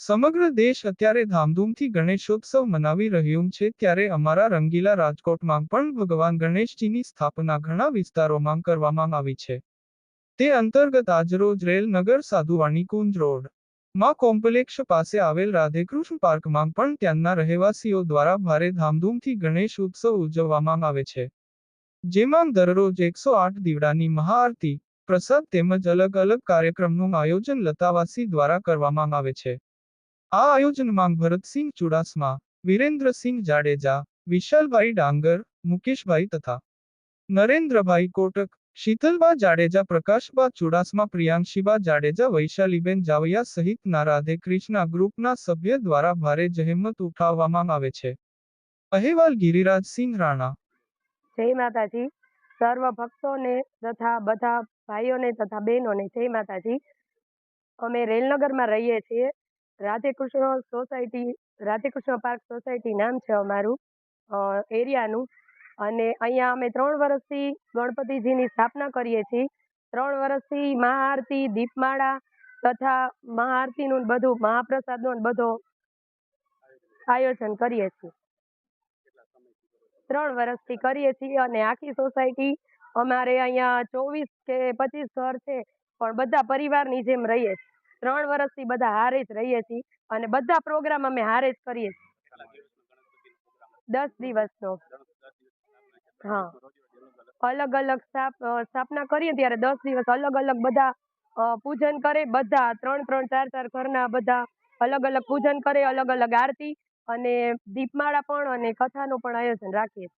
સમગ્ર દેશ અત્યારે ધામધૂમથી ગણેશોત્સવ મનાવી રહ્યું છે ત્યારે અમારા રંગીલા રાજકોટમાં પણ ભગવાન ગણેશજીની સ્થાપના ઘણા વિસ્તારોમાં કરવામાં આવી છે. તે અંતર્ગત આજરોજ રેલનગર સાધુવાણી કુંજ રોડ, માં કોમ્પ્લેક્ષ પાસે આવેલ રાધેકૃષ્ણ પાર્કમાં પણ ત્યાંના રહેવાસીઓ દ્વારા ભારે ધામધૂમથી ગણેશ ઉત્સવ ઉજવવામાં આવે છે. જેમાં દરરોજ એકસો આઠ દીવડાની મહાઆરતી, પ્રસાદ તેમજ અલગ અલગ કાર્યક્રમનું આયોજન લતાવાસી દ્વારા કરવામાં આવે છે. આ આયોજનમાં ભરતસિંહ ચુડાસમા, વિરેન્દ્રસિંહ જાડેજા, વિશાલભાઈ ડાંગર, મુકેશભાઈ તથા નરેન્દ્રભાઈ કોટક શીતલબા જાડેજા, પ્રકાશબા ચુડાસમા, પ્રિયાંશીબા જાડેજા, વૈશાલીબેન જાવૈયા સહિતના રાધે કૃષ્ણા ગ્રુપના સભ્ય દ્વારા ભારે જહેમત ઉઠાવવામાં આવે છે. અહેવાલ ગિરિરાજસિંહ રાણા. જય માતાજી. સર્વ ભક્તોને તથા બધા ભાઈઓને તથા બહેનોને જય માતાજી. અમે રેલનગરમાં રહીએ છીએ. Radhekrishna society, Radhekrishna park society નામ છે અમારું એરિયાનું. અને અહીંયા અમે ત્રણ વર્ષથી ગણપતિજીની સ્થાપના કરીએ છીએ. ત્રણ વર્ષથી મહાઆરતી, દીપમાળા તથા મહાઆરતીનું બધું, મહાપ્રસાદનું બધો આયોજન કરીએ છીએ. ત્રણ વર્ષથી કરીએ છીએ અને આખી સોસાયટી અમારે અહીંયા ચોવીસ કે પચીસ ઘર છે, પણ બધા પરિવારની જેમ રહીએ છીએ. ત્રણ વર્ષથી બધા હારે જ રહીએ છીએ અને બધા પ્રોગ્રામ અમે હારે જ કરીએ છીએ. દસ દિવસનો. હા. અલગ અલગ સ્થાપના કરીએ ત્યારે દસ દિવસ અલગ અલગ બધા પૂજન કરે બધા, ત્રણ ત્રણ, ચાર ચાર ઘરના બધા અલગ અલગ પૂજન કરે, અલગ અલગ આરતી અને દીપમાળા પણ અને કથાનું પણ આયોજન રાખીએ